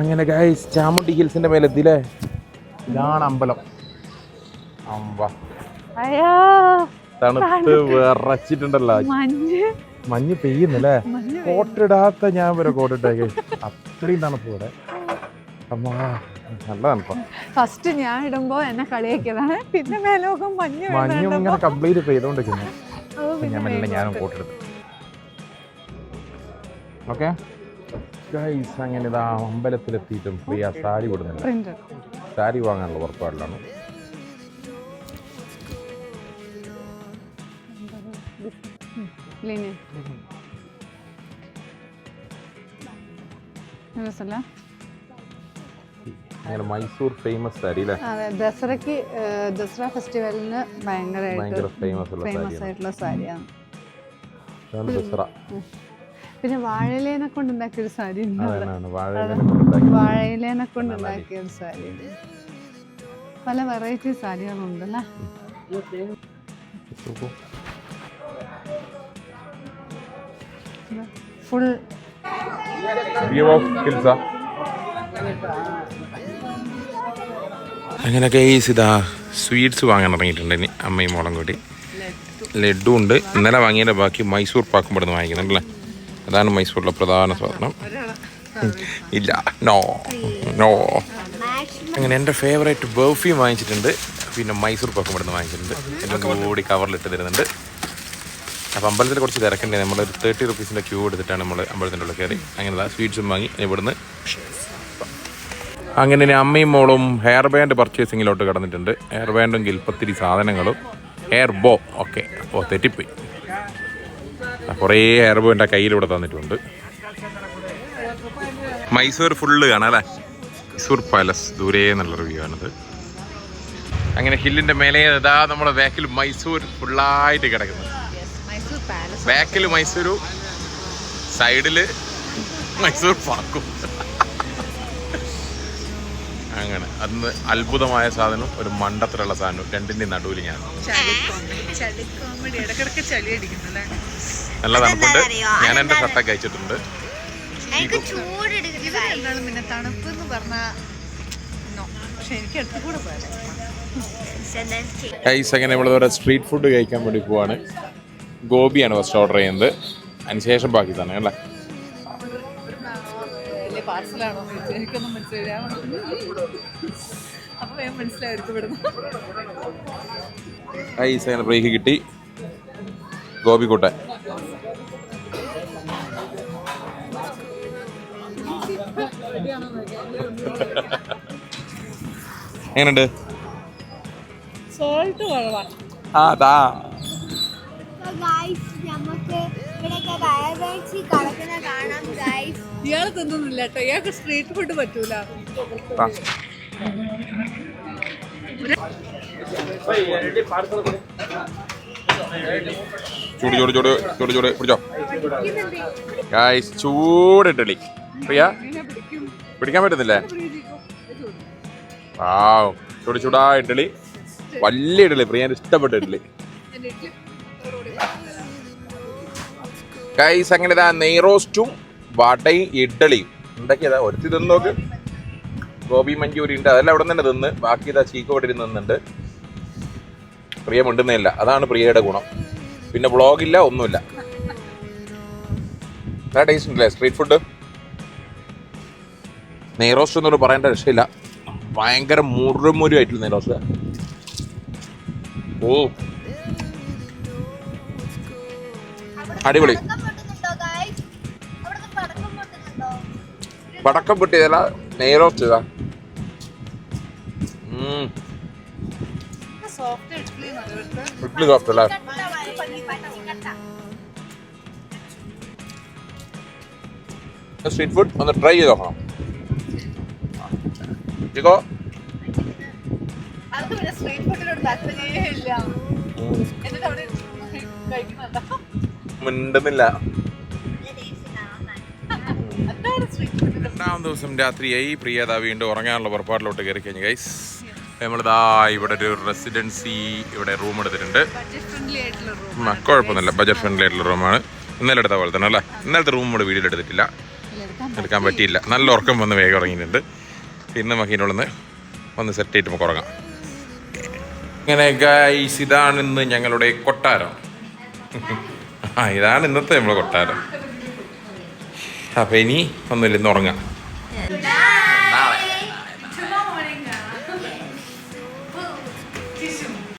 അങ്ങനെ ഗൈസ് ചാമുണ്ടി ഹിൽസിന്റെ മേലെ എത്തിയില്ലേ ഇതാണ് അമ്പലം. അമ്പ. അയ്യോ തണുത്ത് വിറച്ചിട്ടുണ്ടല്ലോ. മഞ്ഞ്. മഞ്ഞ് പെയ്യുന്നല്ലേ? കോട്ടിടാത്ത ഞാൻ വരെ കോട്ടിട്ടേ അത്രയും തണുപ്പ് ഇവിടെ. അമ്മാ നല്ല തണുപ്പാ. ഫസ്റ്റ് ഞാൻ ഇടുമ്പോ എന്നെ കളിയാക്കിയതാണ്. പിന്നെ മേലോകം മഞ്ഞ് മഞ്ഞും ഇങ്ങനെ കംപ്ലീറ്റ് പെയ്തോണ്ടിരിക്കുന്നു. ഞാൻ മെല്ലെ ഞാനും. കോട്ടെടുത്തു. ഓക്കെ ഗൈസ് അങ്ങനെ ഇതാ അമ്പലത്തിലെത്തിയിട്ടും പ്രിയ സാരി Print. സാരി വാങ്ങാനുള്ള ഉറപ്പാടിലാണ്? അങ്ങനെ മൈസൂർ ഫേമസ് സാരി അല്ലേ? ദസറയ്ക്ക് ദസറ ഫെസ്റ്റിവലിന് ഭയങ്കര ഫേമസ് ആയിട്ടുള്ള സാരിയാണ്. ദസറ. പിന്നെ വാഴയിലേനെ കൊണ്ട് ഉണ്ടാക്കിയ ഒരു സാരി വാഴയിലേനെ കൊണ്ട് ഉണ്ടാക്കിയ ഒരു സാരി. പല വെറൈറ്റി സാരികളുണ്ട് അല്ലേ ഫുൾ സിതാ ഓഫ് ഹിൽസാ അങ്ങനെ കേസ് ഇതാ സ്വീറ്റ്സ് വാങ്ങാൻ ഇറങ്ങിയിട്ടുണ്ട് ഇനി അമ്മയും മോളും കൂടി. ലഡു ഉണ്ട്. ഇന്നലെ വാങ്ങിയതിന്റെ ബാക്കി മൈസൂർ പാക്കും ഇവിടെ നിന്ന് വാങ്ങിക്കുന്നുണ്ടല്ലേ അതാണ് മൈസൂരിലെ പ്രധാന സാധനം ഇല്ല നോ നോ അങ്ങനെ എന്റെ ഫേവറേറ്റ് ബർഫിയും വാങ്ങിച്ചിട്ടുണ്ട്. പിന്നെ മൈസൂർ പക്കം ഇവിടെ നിന്ന് വാങ്ങിച്ചിട്ടുണ്ട്. എല്ലാം കൂടി കവറിലിട്ട് തരുന്നുണ്ട്. അപ്പോൾ അമ്പലത്തിൽ കുറച്ച് തിരക്കുണ്ട്. നമ്മൾ ഒരു തേർട്ടി റുപ്പീസിന്റെ ക്യൂ എടുത്തിട്ടാണ് നമ്മൾ അമ്പലത്തിന്റെ ഉള്ളിൽ കയറി. അങ്ങനെ സ്വീറ്റ്സും വാങ്ങി. ഇവിടുന്ന് അങ്ങനെ അമ്മയും മോളും ഹെയർ ബാൻഡ് പർച്ചേസിങ്ങിലോട്ട് കടന്നിട്ടുണ്ട്. ഹെയർ ബാൻഡും ഗിൽപ്പത്തിരി സാധനങ്ങളും. ഹെയർ ബോ ഓക്കെ ഓ തെറ്റിപ്പോയി. കുറേ ഹെയർ ബോ എന്റെ കയ്യിലൂടെ തന്നിട്ടുണ്ട്. മൈസൂർ ഫുള്ള് കാണാം അല്ലേ? മൈസൂർ പാലസ് ദൂരെ എന്നുള്ള റിവ്യൂ ആണിത്. അങ്ങനെ ഹില്ലിന്റെ മേലെ ഇതാ നമ്മുടെ ബാക്കിൽ മൈസൂർ ഫുള്ളായിട്ട് കിടക്കുന്നത് ബാക്കിൽ മൈസൂരു സൈഡിൽ മൈസൂർ പാക്കും. അങ്ങനെ. അന്ന് അത്ഭുതമായ സാധനം ഒരു മണ്ടത്തിലുള്ള സാധനം രണ്ടിന്റെ നടുവിൽ ഞാൻ. നല്ല തണുപ്പുണ്ട്. ഞാൻ എന്റെ ഷർട്ടൊക്കെ അയച്ചിട്ടുണ്ട്. ചൂടെടുക്കുന്നു ഇവർ രണ്ടാളും പിന്നെ തണുപ്പ് എന്ന് പറഞ്ഞാ നോ. പക്ഷെ എനിക്ക് അടുത്ത് കൂടെ പോയാലേ ഐസ് അങ്ങനെ നമ്മളിവിടെ സ്ട്രീറ്റ് ഫുഡ് കഴിക്കാൻ വേണ്ടി പോവാണ്. ഗോപിയാണ് ഫസ്റ്റ് ഓർഡർ ചെയ്യുന്നത്. അതിനുശേഷം ബാക്കി തന്നെ അല്ലേ പാർസലാണോ എനിക്കൊന്നും മനസ്സിലായില്ല അപ്പൊ വേഗം മനസ്സിലായിരിക്കും ഇവിടുന്ന് ഐസ് അങ്ങനെ ബ്രേക്ക് കിട്ടി. ഗോപിക്കുട്ടൻ എങ്ങനെയുണ്ട്? സോൾട്ട് കുറവാണ് ആ താ നമുക്ക് ഇയാൾ തിന്നുന്നില്ല കേട്ടോ. ഇയാൾക്ക് സ്ട്രീറ്റ് ഫുഡ് പറ്റൂല. ചൂട് ചൂട് ചൂട് ചൂട് ചൂട്. പിടിച്ചോ. ഗായ്സ് ചൂട് ഇഡ്ഡലി പ്രിയ പിടിക്കാൻ പറ്റുന്നില്ലേ? ആ ചൂട് ചൂടാ ഇഡ്ഡലി വലിയ ഇഡ്ഡലി. പ്രിയാൻ ഇഷ്ടപ്പെട്ട ഇഡ്ഡലി. ഗൈസ് അങ്ങനെ ഇതാ നെയ്റോസ്റ്റും വടയും ഇഡ്ഡലിയും. ഉണ്ടാക്കിയതാ ഒരുത്തി തിന്ന് നോക്ക്. ഗോപി മഞ്ചൂരി ഉണ്ട് അതെല്ലാം അവിടെ തന്നെ തിന്ന്. ബാക്കി ഇതാ ചീക്കോടി ഇവിടെ നിന്നുണ്ട് പ്രിയ മിണ്ടുന്നില്ല അതാണ് പ്രിയയുടെ ഗുണം. പിന്നെ ബ്ലോഗില്ല ഒന്നുമില്ല. നല്ല ടേസ്റ്റ് ഉണ്ടല്ലേ? സ്ട്രീറ്റ് ഫുഡ് നെയ്റോസ്റ്റ് എന്നൊരു പറയേണ്ട രക്ഷയില്ല. ഭയങ്കര മുറുമുരുമായിട്ടുള്ള നെയ്റോസ്റ്റ്. ഓ. അടിപൊളി. പടക്കം പൊട്ടിയതല്ല നെയ്റോസ്റ്റ് ഇതാ ഇഡ്ലി സോഫ്റ്റ് അല്ലേ? സ്ട്രീറ്റ് ഫുഡ് ഒന്ന് ട്രൈ ചെയ്ത് നോക്കണം. ഇതോ അത് രണ്ടാം ദിവസം രാത്രിയായി. പ്രിയത വീണ്ടും ഉറങ്ങാനുള്ള പുറപ്പാടിലോട്ട് കയറി കഴിഞ്ഞു ഗൈസ് നമ്മളിതാ ഇവിടെ ഒരു റെസിഡൻസി ഇവിടെ റൂം എടുത്തിട്ടുണ്ട്. കുഴപ്പമൊന്നുമില്ല. ബജറ്റ് ഫ്രണ്ട്ലി ആയിട്ടുള്ള റൂമാണ് ഇന്നലെ എടുത്ത പോലെ തന്നെ അല്ലേ? ഇന്നലത്തെ റൂം ഇവിടെ വീഡിയോ എടുത്തിട്ടില്ല. എടുക്കാൻ പറ്റിയില്ല. നല്ല ഉറക്കം വന്ന് വേഗം ഉറങ്ങിയിട്ടുണ്ട്. പിന്നെ മക്കീനുള്ളിന്ന് വന്ന് സെറ്റ് ചെയ്തിട്ട് നമുക്ക് ഉറങ്ങാം. ഇങ്ങനെ ഗൈസ് ഇതാണ് ഇന്ന് ഞങ്ങളുടെ കൊട്ടാരം. ആ ഇതാണ് ഇന്നത്തെ നമ്മളെ കൊട്ടാരം. അപ്പം ഇനി ഒന്നുമില്ല ഇന്ന് ഉറങ്ങാം